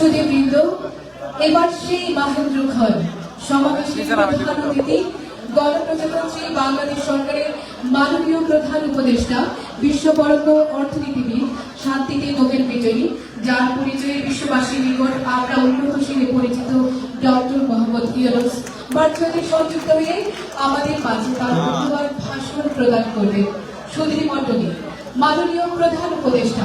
সুদীবৃন্দ এবার সেই মাহেন্দ্র খান সমাবেশের প্রধান অতিথি গণপ্রজাতন্ত্রী বাংলাদেশ সরকারের মাননীয় প্রধান উপদেষ্টা অর্থনীতিবিদ শান্তিতে নোবেল বিজয়ী যার পরিচয়ে বিশ্ববাসীর নিকট আমরা উন্নতশীলে পরিচিত ডক্টর মোহাম্মদ ভার্চুয়ালি সংযুক্ত হয়ে আমাদের মাঝে তার মূল্যবান ভাষণ প্রদান করবেন সুধী মণ্ডলী। মাননীয় প্রধান উপদেষ্টা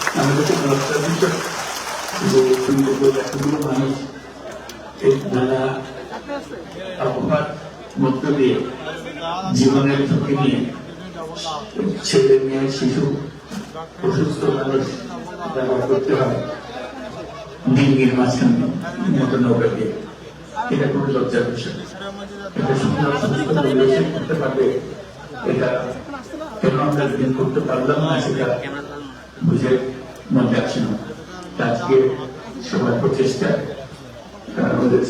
একটা আমাদের তো নস্টালজিক যে এতগুলো মানুষ এই নানা আবহাওয়ার মধ্য দিয়ে জীবনের ঝুঁকি নিয়ে ছেলে মেয়ে শিশু অসুস্থ মানুষ ব্যবহার করতে হয় ডিঙ্গির মাঝখানে মতো নৌকা দিয়ে এটা কোনো লজ্জার বিষয় এটা সুন্দর সুস্থ পরিবেশে করতে পারবে এটা কেন আমরা করতে পারলাম না সেটা বুঝে মনে আসছে না আজকে সবার প্রচেষ্টা আমাদের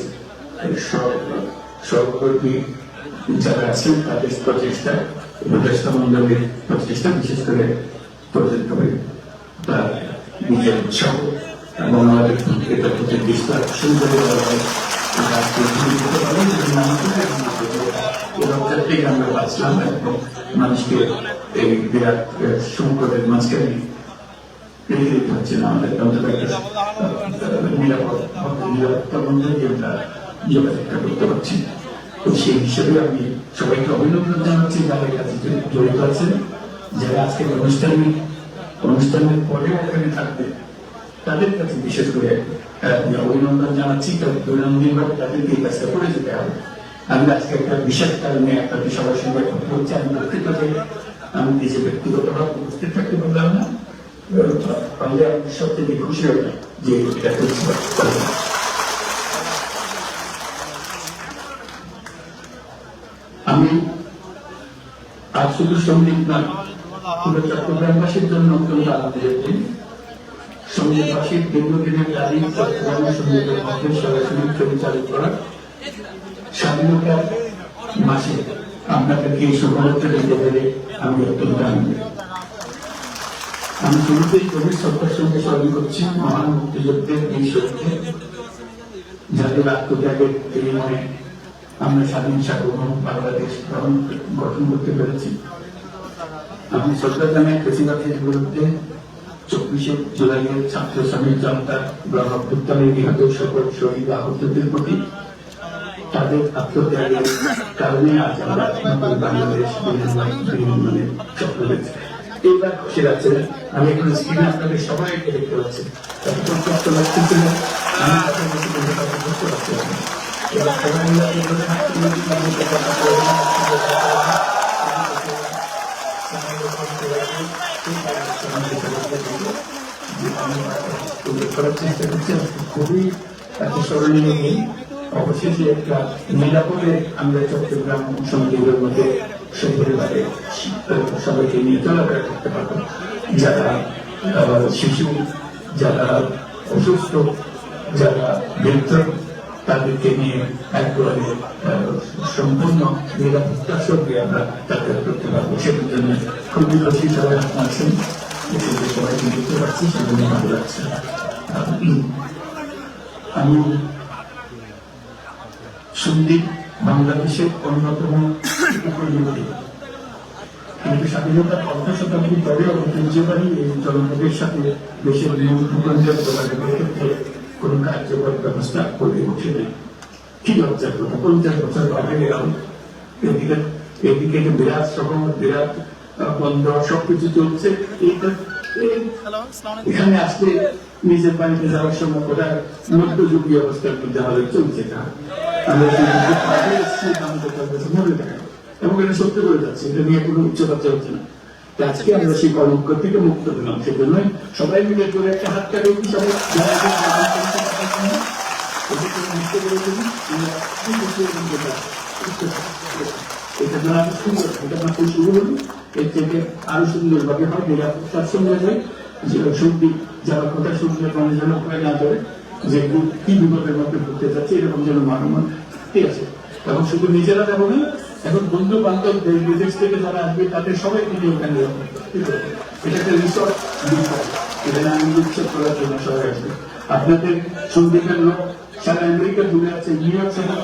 সহকর্মী যারা আছেন, তাদের প্রচেষ্টা, উপদেষ্টা মন্ডলের প্রচেষ্টা, বিশেষ করে প্রজেক্ট করে তার নিজের উৎসাহ এবং আমাদের এটা প্রতি দৃষ্টি আকর্ষণ করে দেওয়া হয়। আমরা বাঁচলাম এবং মানুষকে এই বিরাট সংকটের মাঝখানে যোগাযোগটা করতে পারছি তো সেই হিসেবে আমি সবাইকে অভিনন্দন জানাচ্ছি যারা কাজে জড়িত আছেন যারা আজকের অনুষ্ঠানে অনুষ্ঠানের ওখানে থাকবে তাদের কাছে বিশেষ করে অভিনন্দন জানাচ্ছি তাদের দৈনন্দিন ভাবে তাদেরকে এই কাজটা করে যেতে হবে আমি আজকে একটা বিশেষ কারণে আপনাদের সবার সঙ্গে কথা বলছি আমি যে আমি নিজে ব্যক্তিগতভাবে উপস্থিত থাকতে পারলাম না। তাহলে আমি সবথেকে খুশি হলাম যে এটা পারলাম আমি আজ শুধু সংগীত নয় পুরো চট্টগ্রামবাসীর জন্য অত্যন্ত আনন্দের দিন সঙ্গীতবাসীর দীর্ঘদিনের দাবি চট্টগ্রাম সঙ্গীতের মধ্যে সরাসরি পরিচালিত করা স্বাধীনতার মাসে আপনাদেরকে এই সুখবরটা দিতে পেরে আমি অত্যন্ত আনন্দিত। আমি শুরুতেই গভীর শ্রদ্ধার সঙ্গে স্মরণ করছি, মহান মুক্তিযুদ্ধের এই শহীদদের যাদের আত্মত্যাগের বিনিময়ে আমরা স্বাধীন সার্বভৌম বাংলাদেশ গঠন করতে পেরেছি। আমি শ্রদ্ধা জানাই বেশিরভাগের বিরুদ্ধে চব্বিশে জুলাইয়ের ছাত্র শ্রমিক জনতার গণঅভ্যুত্থানে নিহত সকল শহীদ আহতদের প্রতি তাদের আত্মত্যাগের কারণে আজ আমরা বাংলাদেশ বিনির্মাণ বিনির্মাণের স্বপ্ন দেখছি। এইবার খুশি লাগছে আমি এখন স্ক্রিনে আপনাদের সবাইকে দেখতে পাচ্ছি। এতক্ষণ কষ্ট লাগতেছিল আমি বলতে পারছিলাম এবার সবাই মিলে করার চেষ্টা করছি এত স্মরণীয় অবশেষে একটা নিরাপদে আমরা চট্টগ্রাম সঙ্গীতের মধ্যে সপরিবারে সবাইকে নিয়ে চলাফেরা করতে পারব যারা শিশু যারা অসুস্থ যারা বৃদ্ধ তাদেরকে নিয়ে একবারে সম্পূর্ণ নিরাপত্তার সঙ্গে আমরা যাতায়াত করতে পারব সেটার জন্য খুবই খুশি সবাই আপনার আছেন সবাইকে দেখতে পাচ্ছি সেগুলো ভালো লাগছে আমি সন্দীপ বাংলাদেশের অন্যতম কিন্তু স্বাধীনতার অর্ধ শতাব্দী পরে ঐতিহ্যবাহী এই জনপদের সাথে দেশের কোন কার্যকর ব্যবস্থা করে ওঠেনি কি লজ্জার কথা পঞ্চাশ বছর আগে এরকম এদিকে এদিকে বিরাট শহর বিরাট বন্দর সবকিছু চলছে এখানে আসলে নিজের বাড়িতে যাওয়ার সময় ওরা মধ্যযুগীয় অবস্থার মধ্যে আমাদের চলছে না। মনে এবং এটা সত্যি করে যাচ্ছে এটা নিয়ে কোনো উচ্চতা চলছে না আজকে আমরা সেই কলঙ্ক থেকে মুক্ত পেলাম সেজন্যই সবাই মিলে করে একটা হাত কাটে এটা সুন্দর শুরু হলো হয় নিরাপত্তার সঙ্গে যে সত্যি যারা কথা শুনলে মানুষ যেন না করে যে কি বিপদের মধ্যে ঘুরতে যাচ্ছে এরকম যেন মানুষ ঠিক আছে। এবং শুধু নিজেরা যাব না এখন বন্ধু বান্ধব দেশ বিদেশ থেকে যারা আসবে তাদের সবাইকে নিয়ে ওখানে যাব ঠিক আছে এটা একটা রিসর্ট এখানে আনন্দ উৎসব করার জন্য সবাই আসবে। আপনাদের সন্দীপের লোক সারা আমেরিকা দূরে আছে নিউ ইয়র্ক শহর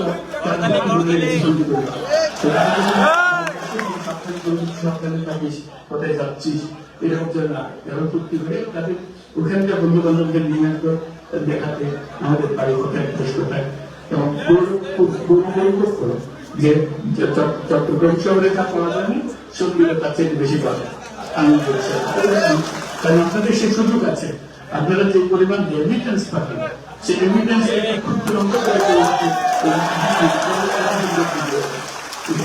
কোথায় যাচ্ছিস এরকম যেন না। এরকম চুক্তি করে তাদের ওখানকার বন্ধু বান্ধবদের নিয়ে আসবে। দেখাতে আমাদের বাড়ি কোথায় দেশ কোথায় এবং গৌরব যে যে চট- চট্টগ্রাম শহরে যা পাওয়া যায় না সত্যিটা তার চেয়ে বেশি যায়। আনন্দ কারণ আপনাদের সে সুযোগ আছে। আপনারা যে পরিমাণ রেমিটেন্স পাবেন সেই রেমিটেন্স আছে, এটা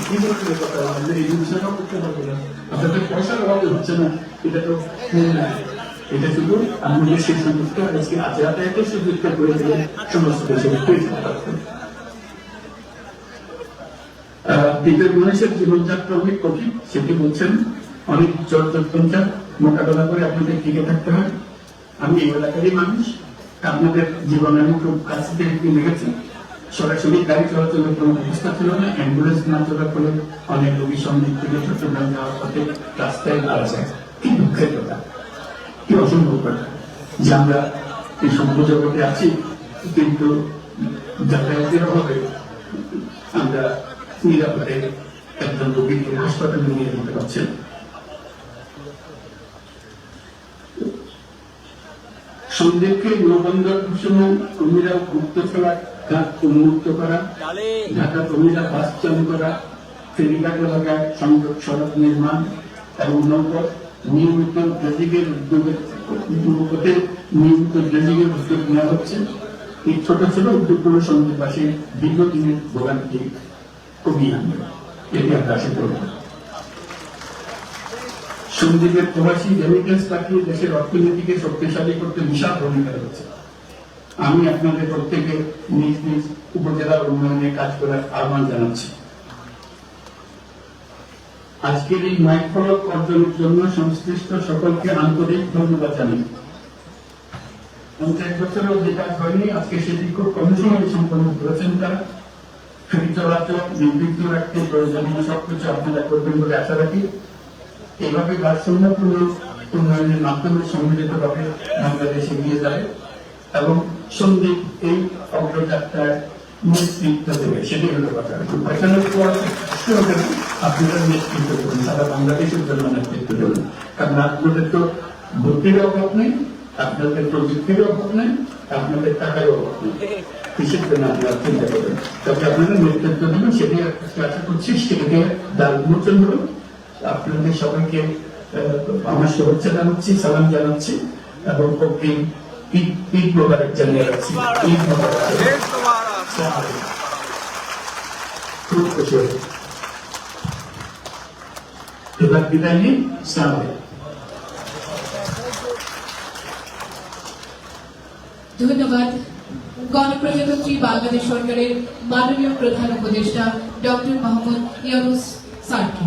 কি করতে আপনাদের পয়সার অভাবে হচ্ছে না এটা তো। এটা শুধু আমাদের সেই সুযোগটা আজকে আজ রাতে একটা সুযোগটা করে দিলে সমস্ত দেশে পেয়ে যেতে পারবেন। আহ, দ্বীপের মানুষের জীবনযাত্রা অনেক কঠিন সেটি বলছেন। অনেক মোকাবেলা করে আপনাদের টিকে থাকতে হয়। আমি এই এলাকারই মানুষ আপনাদের জীবনে আমি খুব কাছ থেকে গেছি সরাসরি গাড়ি চলাচলের কোনো ছিল না অ্যাম্বুলেন্স না চলার ফলে অনেক রোগী সন্দিগ্ধ চট্টগ্রাম যাওয়ার পথে রাস্তায় মারা যায়। দুঃখের কথা। কি অসম্ভব কথা যে আমরা এই সভ্য জগতে আছি কিন্তু যাতায়াতের অভাবে আমরা নিরাপদে একজন রোগীকে হাসপাতালে নিয়ে যেতে পারছেন সন্দেহকে নবন্দর কর্মীরা মুক্ত করা ঘাট উন্মুক্ত করা ঢাকা কর্মীরা বাস চালু করা ফেরিঘাট এলাকায় সংযোগ সড়ক নির্মাণ এবং নৌপথ নিয়মিত নিয়মিত উদ্যোগ নেওয়া হচ্ছে। এই ছোট ছোট উদ্যোগগুলো সন্দেহবাসী দীর্ঘদিনের ভোগান্তি কমিয়ে আনবে। এটি আমরা আশা করব। সন্দীপের প্রবাসী রেমিটেন্স দেশের অর্থনীতিকে শক্তিশালী করতে বিশাল ভূমিকা রয়েছে। আমি আপনাদের প্রত্যেকে নিজ নিজ উপজেলার উন্নয়নে কাজ করার আহ্বান জানাচ্ছি। আজকের এই মাইক ফলক অর্জনের জন্য সংশ্লিষ্ট সকলকে আন্তরিক ধন্যবাদ জানাই। পঞ্চায়েত বছরেও যে কাজ হয়নি, আজকে সেটি খুব কম সময়ে সম্পন্ন করেছেন তারা। চলাচল রাখতে প্রয়োজনীয় সবকিছু আপনারা করবেন বলে আশা রাখি। ভারসাম্যপূর্ণ উন্নয়নের মাধ্যমে সম্মিলিতভাবে বাংলাদেশ এগিয়ে এবং সন্দীপ এই অগ্রযাত্রায় নেতৃত্ব দেবে, সেটি কথা। আপনারা নেতৃত্ব দেবেন সারা বাংলাদেশের জন্য নেতৃত্ব দেবেন কারণ আপনাদের তো বুদ্ধির অভাব নেই আপনাদের প্রযুক্তির অভাব নেই আপনাদের টাকার অভাব নেই। কিসের জন্য আপনারা চিন্তা করবেন তবে আপনারা নেতৃত্ব দেবেন সেটি আশা করছি সেটাকে দ্বার উন্মোচন হলো আপনাদের সবাইকে আহ, আমার শুভেচ্ছা জানাচ্ছি সালাম জানাচ্ছি এবং অগ্রিম ঈদ ঈদ মোবারক জানিয়ে রাখছি। ঈদ মোবারক। খুব খুশি হই। বিদায় নিই আসসালামু ধন্যবাদ। গণপ্রজাতন্ত্রী বাংলাদেশ সরকারের মাননীয় প্রধান উপদেষ্টা ডক্টর মোহাম্মদ ইয়ানুস স্যারকে।